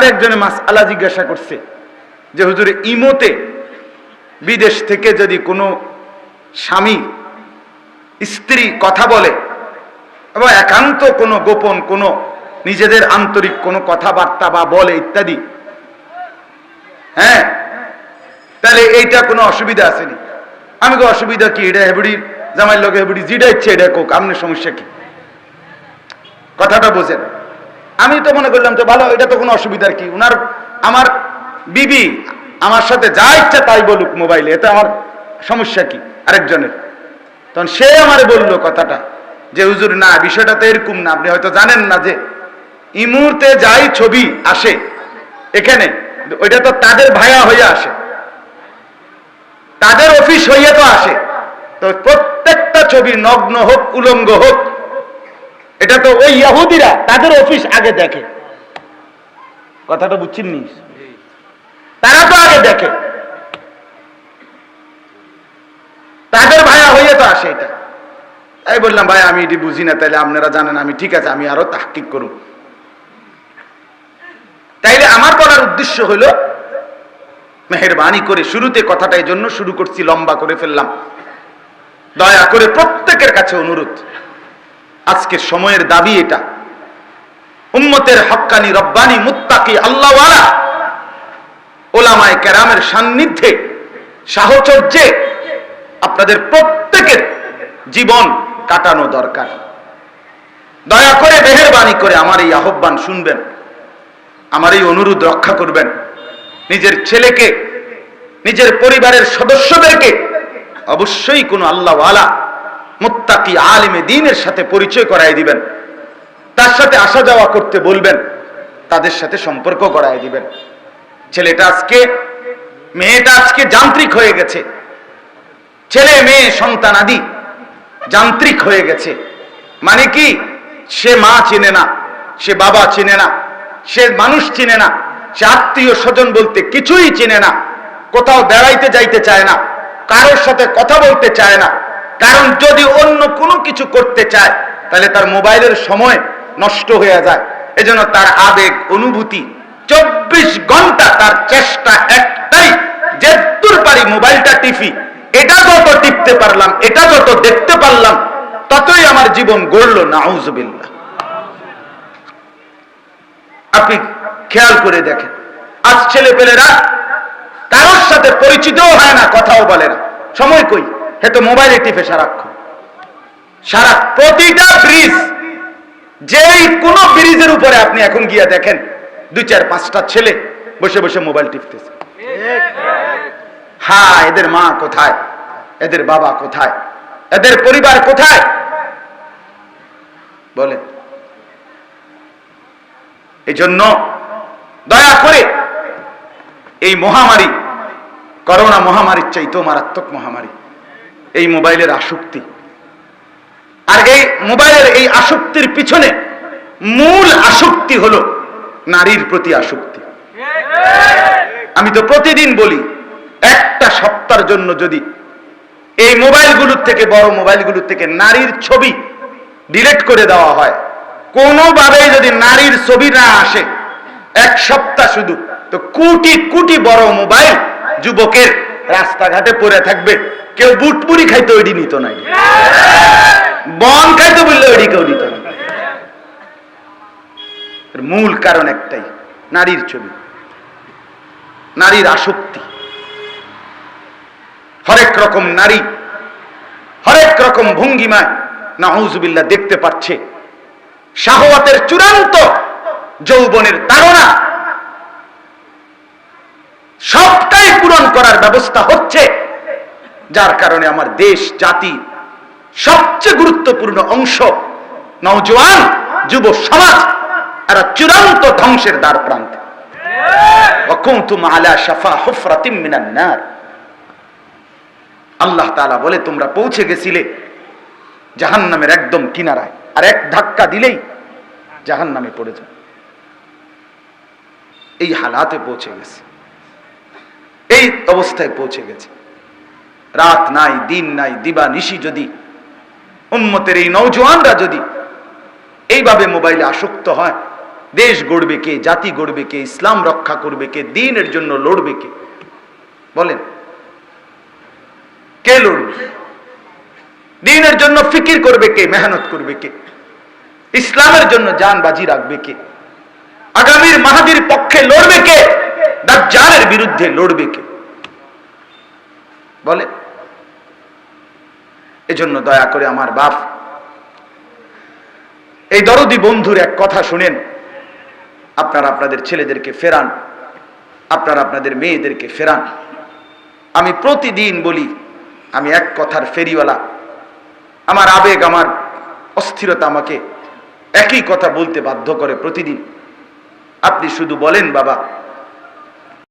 আরেকজনে মাস আলা জিজ্ঞাসা করছে যে, হুজুর, ইমোতে বিদেশ থেকে যদি কোনো স্বামী স্ত্রী কথা বলে এবং একান্ত কোনো গোপন কোনো নিজেদের আন্তরিক কোনো কথাবার্তা বা বলে ইত্যাদি হ্যাঁ তাহলে এইটা কোনো অসুবিধা আসেনি। আমি কো অসুবিধা কি? এটা হেবড়ি জামাইয়ের লোক হেবড়ি যেটা ইচ্ছে এটা কোক? আপনার সমস্যা কি? কথাটা বোঝেন। আমি তো মনে করলাম তো ভালো, এটা তো কোনো অসুবিধার কি? উনার আমার বিবি, আমার সাথে যা ইচ্ছা তাই বলুক মোবাইলে, এতে আমার সমস্যা কি? আরেকজনের। তখন সে আমার বলল কথাটা, যে, হুজুর, না, বিষয়টা তো এরকম না, আপনি হয়তো জানেন না যে, এই মুহূর্তে যাই ছবি আসে, এখানে, ওইটা তো তাদের ভায়া হইয়া আসে। তাদের অফিস হইয়া তো আসে। তো প্রত্যেকটা ছবি নগ্ন হোক, উলঙ্গ হোক এটা তো ওই ইয়াহুদিরা, তাদের অফিস আগে দেখে। কথাটা বুঝছেন নি? তারা তো আগে দেখে। তাদের ভাইয়া হইয়া তো আসে এটা। তাই বললাম, ভাই, আমি এটি বুঝি না, তাইলে আপনারা জানেন, আমি ঠিক আছে, আমি আরও তাহকিক করুন। তাইলে আমার বলার উদ্দেশ্য হলো মেহরবানি করে শুরুতে কথাটা এই জন্য শুরু করছি, লম্বা করে ফেললাম। দয়া করে প্রত্যেকের কাছে অনুরোধ। আজকের সময়ের দাবি এটা। উম্মতের হক্কানি রব্বানি মুত্তাকি আল্লাহওয়ালা। ওলামায় কেরামের সান্নিধ্যে, সাহচর্যে আপনাদের প্রত্যেকের জীবন কাটানো দরকার। দয়া করে মেহরবানি করে আমার এই আহ্বান শুনবেন। আমার এই অনুরোধ রক্ষা করবেন। নিজের ছেলেকে, নিজের পরিবারের সদস্যদেরকে অবশ্যই কোনো আল্লাহওয়ালা মুত্তাকি আলিমে দিনের সাথে পরিচয় করাই দিবেন। তার সাথে আসা যাওয়া করতে বলবেন। তাদের সাথে সম্পর্ক করাই দিবেন। ছেলেটা আজকে, মেয়েটা আজকে যান্ত্রিক হয়ে গেছে। ছেলে, মেয়ে, সন্তান আদি যান্ত্রিক হয়ে গেছে। মানে কি? সে মা চিনে না, সে বাবা চিনে না, সে মানুষ চিনে না, সে আত্মীয় স্বজন বলতে কিছুই চিনে না, কোথাও বেড়াইতে যাইতে চায় না, কারোর সাথে কথা বলতে চায় না। কারণ যদি অন্য কোনো কিছু করতে চায়, তাহলে তার মোবাইলের সময় নষ্ট হয়ে যায়। এজন্য তার আবেগ, অনুভূতি চব্বিশ ঘণ্টা তার চেষ্টা একটাই, যে দূর পারি মোবাইলটা টিপি, এটা যত টিপতে পারলাম, এটা যত দেখতে পারলাম, ততই আমার জীবন গড়লো নাউজবিল্লা আপনি খেয়াল করে দেখেন, আজ ছেলে পেলেরা কারোর সাথে পরিচিতও হয় না, কথাও বলে না। সময় কই? হেতো মোবাইলে টিপে সারাক্ষণ। সারা প্রতিটা ব্রিজ, যেই কোন ব্রিজের উপরে আপনি এখন গিয়া দেখেন, দুই চার পাঁচটা ছেলে বসে বসে মোবাইল টিপতেছে। হ্যাঁ এদের মা কোথায়? এদের বাবা কোথায়? এদের পরিবার কোথায়? বলেন। এই জন্য দয়া করে এই মহামারী, করোনা মহামারীর চাইতেও মারাত্মক মহামারী। এই মোবাইলের আসক্তি। আর এই মোবাইলের এই আসক্তির পিছনে মূল আসক্তি হলো নারীর প্রতি আসক্তি। আমি তো প্রতিদিন বলি, একটা সপ্তাহের জন্য যদি এই মোবাইলগুলোর থেকে, বড় মোবাইলগুলোর থেকে নারীর ছবি ডিলেট করে দেওয়া হয়, কোনোভাবেই যদি নারীর ছবি না আসে, এক সপ্তাহ শুধু, তো কোটি কোটি বড় মোবাইল যুবকের রাস্তাঘাটে পড়ে থাকবে। কেউ বুট পুরি খাইতে ওইটি নিত নাই। বন খাইতে বললে ওইটি কেউ নিত না। মূল কারণ একটাই, নারীর ছবি। নারীর আসক্তি। হরেক রকম নারী, হরেক রকম ভঙ্গিমায় নাহুজুবিল্লাহ দেখতে পাচ্ছে শাহওয়াতের চূড়ান্ত যৌবনের তারা সবটাই পূরণ করার ব্যবস্থা হচ্ছে যার কারণে আমার দেশ, জাতি সবচেয়ে গুরুত্বপূর্ণ অংশ নওজোয়ান যুব সমাজ এরা চূড়ান্ত ধ্বংসের দ্বার প্রান্তে। আল্লাহ তালা বলে, তোমরা পৌঁছে গেছিলে জাহান নামের একদম কিনারায়। আর এক ধাক্কা দিলেই জাহান নামে পড়ে যায় এই হালাতে পৌঁছে গেছে। এই অবস্থায় পৌঁছে গেছে। রাত নাই, দিন নাই দিবা নিশি যদি, উম্মতের এই নৌজওয়ানরা যদি এইভাবে মোবাইলে আসক্ত হয়, দেশ গড়বে কে, জাতি গড়বে কে, ইসলাম রক্ষা করবে কে, দিনের জন্য লড়বে কে, বলেন, কে লড়বে? দিনের জন্য ফিকির করবে কে, মেহনত করবে কে, ইসলামের জন্য যান বাজি রাখবে কে, আগামীর মাহাদির পক্ষে লড়বে কে, দাজ্জালের বিরুদ্ধে লড়বে কে বলে এজন্য দয়া করে আমার বাপ, এই দরদি বন্ধুর এক কথা শুনেন। আপনারা আপনাদের ছেলেদেরকে ফেরান, আপনারা আপনাদের মেয়েদেরকে ফেরান। আমি প্রতিদিন বলি, আমি এক কথার ফেরিওয়ালা। আমার আবেগ, আমার অস্থিরতা আমাকে একই কথা বলতে বাধ্য করে প্রতিদিন। আপনি শুধু বলেন, বাবা